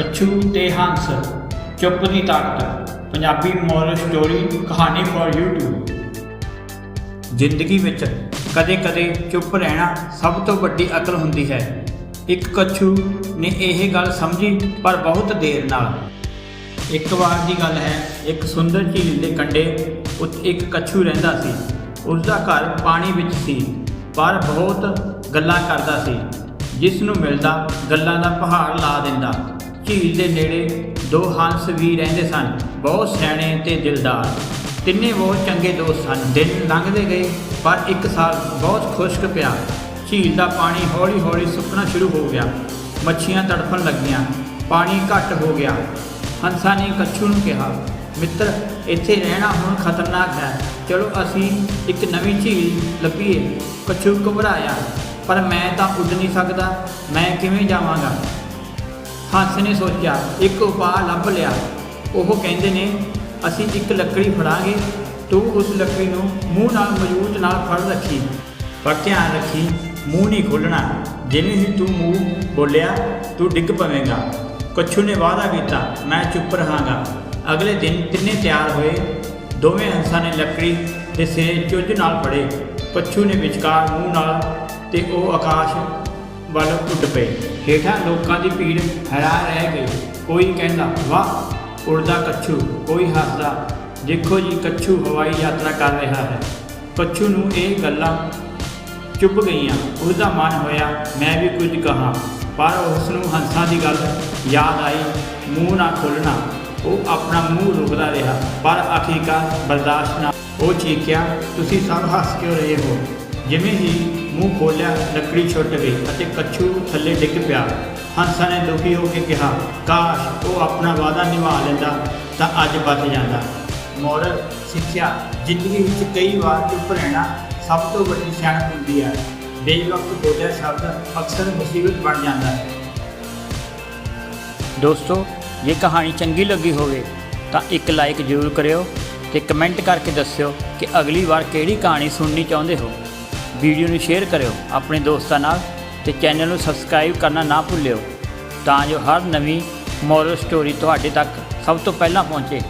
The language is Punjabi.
ਕੱਛੂ ਤੇ ਹੰਸ, ਚੁੱਪ ਦੀ ਤਾਕਤ। ਪੰਜਾਬੀ ਮੋਰਲ ਸਟੋਰੀ ਕਹਾਣੀ ਫॉर YouTube ਜ਼ਿੰਦਗੀ ਵਿੱਚ ਕਦੇ-ਕਦੇ ਚੁੱਪ ਰਹਿਣਾ ਸਭ ਤੋਂ ਵੱਡੀ ਅਕਲ ਹੁੰਦੀ ਹੈ। ਇੱਕ ਕੱਛੂ ਨੇ ਇਹ ਗੱਲ ਸਮਝੀ, ਪਰ ਬਹੁਤ ਦੇਰ ਨਾਲ। ਇੱਕ ਵਾਰ ਦੀ ਗੱਲ ਹੈ, ਇੱਕ ਸੁੰਦਰ ਝੀਲ ਦੇ ਕੰਢੇ ਉੱਤੇ ਇੱਕ ਕੱਛੂ ਰਹਿੰਦਾ ਸੀ। ਉਸ ਦਾ ਘਰ ਪਾਣੀ ਵਿੱਚ ਸੀ, ਪਰ ਬਹੁਤ ਗੱਲਾਂ ਕਰਦਾ ਸੀ। ਜਿਸ ਨੂੰ ਮਿਲਦਾ ਗੱਲਾਂ ਦਾ ਪਹਾੜ ਲਾ ਦਿੰਦਾ। ਝੀਲ ਦੇ ਨੇੜੇ ਦੋ ਹੰਸ ਵੀ ਰਹਿੰਦੇ ਸਨ, ਬਹੁਤ ਸਿਆਣੇ ਤੇ ਦਿਲਦਾਰ। ਤਿੰਨੇ ਬਹੁਤ ਚੰਗੇ ਦੋਸਤ ਸਨ। ਦਿਨ ਲੰਘਦੇ ਗਏ, ਪਰ ਇੱਕ ਸਾਲ ਬਹੁਤ ਖੁਸ਼ਕ ਪਿਆ। ਝੀਲ ਦਾ ਪਾਣੀ ਹੌਲੀ-ਹੌਲੀ ਸੁੱਕਣਾ ਸ਼ੁਰੂ ਹੋ ਗਿਆ। ਮੱਛੀਆਂ ਤੜਫਣ ਲੱਗੀਆਂ। ਪਾਣੀ ਘੱਟ ਹੋ ਗਿਆ। ਹੰਸਾਂ ਨੇ ਕੱਛੂ ਨੂੰ ਕਿਹਾ, ਮਿੱਤਰ, ਇੱਥੇ ਰਹਿਣਾ ਹੁਣ ਖਤਰਨਾਕ ਹੈ। ਚਲੋ ਅਸੀਂ ਇੱਕ ਨਵੀਂ ਝੀਲ ਲੱਭੀਏ। ਕੱਛੂ ਘਬਰਾਇਆ, ਪਰ ਮੈਂ ਤਾਂ ਉੱਡ ਨਹੀਂ ਸਕਦਾ। ਮੈਂ ਕਿਵੇਂ ਜਾਵਾਂਗਾ? ਹੰਸ ਨੇ ਸੋਚਿਆ, ਇੱਕ ਉਪਾਅ ਲੱਭ ਲਿਆ। ਉਹ ਕਹਿੰਦੇ ਨੇ, ਅਸੀਂ ਇੱਕ ਲੱਕੜੀ ਫੜਾਂਗੇ। ਤੂੰ ਉਸ ਲੱਕੜੀ ਨੂੰ ਮੂੰਹ ਨਾਲ ਮਜ਼ਬੂਤ ਨਾਲ ਫੜ ਰੱਖੀ। ਪਰ ਧਿਆਨ ਰੱਖੀ, ਮੂੰਹ ਨਹੀਂ ਖੋਲਣਾ ਜਿਵੇਂ ਹੀ ਤੂੰ ਮੂੰਹ ਬੋਲਿਆ, ਤੂੰ ਡਿੱਗ ਪਵੇਂਗਾ। ਕੱਛੂ ਨੇ ਵਾਅਦਾ ਕੀਤਾ, ਮੈਂ ਚੁੱਪ ਰਹਾਂਗਾ। ਅਗਲੇ ਦਿਨ ਤਿੰਨੇ ਤਿਆਰ ਹੋਏ। ਦੋਵੇਂ ਹੰਸਾਂ ਨੇ ਲੱਕੜੀ ਦੇ ਸਿਰੇ ਚੁੱਝ ਨਾਲ ਫੜੇ। ਕੱਛੂ ਨੇ ਵਿਚਕਾਰ ਮੂੰਹ ਨਾਲ ਤੇ ਉਹ ਆਕਾਸ਼ ਵੱਲ ਉੱਡ ਪਏ। ਹੇਠਾਂ ਲੋਕਾਂ ਦੀ ਭੀੜ ਹੈਰਾਨ ਰਹਿ ਗਈ। ਕੋਈ ਕਹਿੰਦਾ, ਵਾਹ, ਉੜਦਾ ਕੱਛੂ, ਕੋਈ ਹੱਸਦਾ, ਦੇਖੋ ਜੀ ਕੱਛੂ ਹਵਾਈ ਯਾਤਰਾ ਕਰ ਰਿਹਾ ਹੈ। ਕੱਛੂ ਨੂੰ ਇਹ ਗੱਲਾਂ ਚੁੱਪ ਗਈਆਂ। ਉਸਦਾ ਮਨ ਹੋਇਆ, ਮੈਂ ਵੀ ਕੁਝ ਕਹਾ। ਪਰ ਉਸ ਨੂੰ ਹੰਸਾਂ ਦੀ ਗੱਲ ਯਾਦ ਆਈ, ਮੂੰਹ ਨਾ ਖੋਲਣਾ ਉਹ ਆਪਣਾ ਮੂੰਹ ਰੋਕਦਾ ਰਿਹਾ, ਪਰ ਆਖਿਰਕਾਰ ਬਰਦਾਸ਼ਤ ਨਾ। ਉਹ ਚੀਕਿਆ ਤੁਸੀਂ ਸਭ ਹੱਸ ਕਿਉਂ ਰਹੇ ਹੋ? ਜਿਵੇਂ ਹੀ ਮੂੰਹ ਖੋਲਿਆ, ਲੱਕੜੀ ਛੁੱਟ ਗਈ ਅਤੇ ਕੱਛੂ ਥੱਲੇ ਡਿੱਗ ਪਿਆ। ਹੰਸਾਂ ਨੇ ਦੁਖੀ ਹੋ ਕੇ ਕਿਹਾ, ਕਾਸ਼ ਉਹ ਆਪਣਾ ਵਾਅਦਾ ਨਿਭਾ ਲੈਂਦਾ, ਤਾਂ ਅੱਜ ਬਚ ਜਾਂਦਾ। ਮੋਰਲ ਸਿੱਖਿਆ, ਜ਼ਿੰਦਗੀ ਵਿੱਚ ਕਈ ਵਾਰ ਚੁੱਪ ਰਹਿਣਾ ਸਭ ਤੋਂ ਵੱਡੀ ਸਿਆਣਪ ਹੁੰਦੀ ਹੈ। ਬੇਵਕਤ ਬੋਲਿਆ ਸ਼ਬਦ ਅਕਸਰ ਮੁਸੀਬਤ ਬਣ ਜਾਂਦਾ ਹੈ। ਦੋਸਤੋ, ਜੇ ਕਹਾਣੀ ਚੰਗੀ ਲੱਗੀ ਹੋਵੇ, ਤਾਂ ਇੱਕ ਲਾਈਕ ਜ਼ਰੂਰ ਕਰਿਓ ਤੇ ਕਮੈਂਟ ਕਰਕੇ ਦੱਸਿਓ ਕਿ ਅਗਲੀ ਵਾਰ ਕਿਹੜੀ ਕਹਾਣੀ ਸੁਣਨੀ ਚਾਹੁੰਦੇ ਹੋ। ਵੀਡੀਓ ਨੂੰ ਸ਼ੇਅਰ ਕਰਿਓ ਆਪਣੇ ਦੋਸਤਾਂ ਨਾਲ ਤੇ ਚੈਨਲ ਨੂੰ ਸਬਸਕ੍ਰਾਈਬ ਕਰਨਾ ਨਾ ਭੁੱਲਿਓ ਤਾਂ ਜੋ ਹਰ ਨਵੀਂ ਮੋਰਲ ਸਟੋਰੀ ਤੁਹਾਡੇ ਤੱਕ ਸਭ ਤੋਂ ਪਹਿਲਾਂ ਪਹੁੰਚੇ।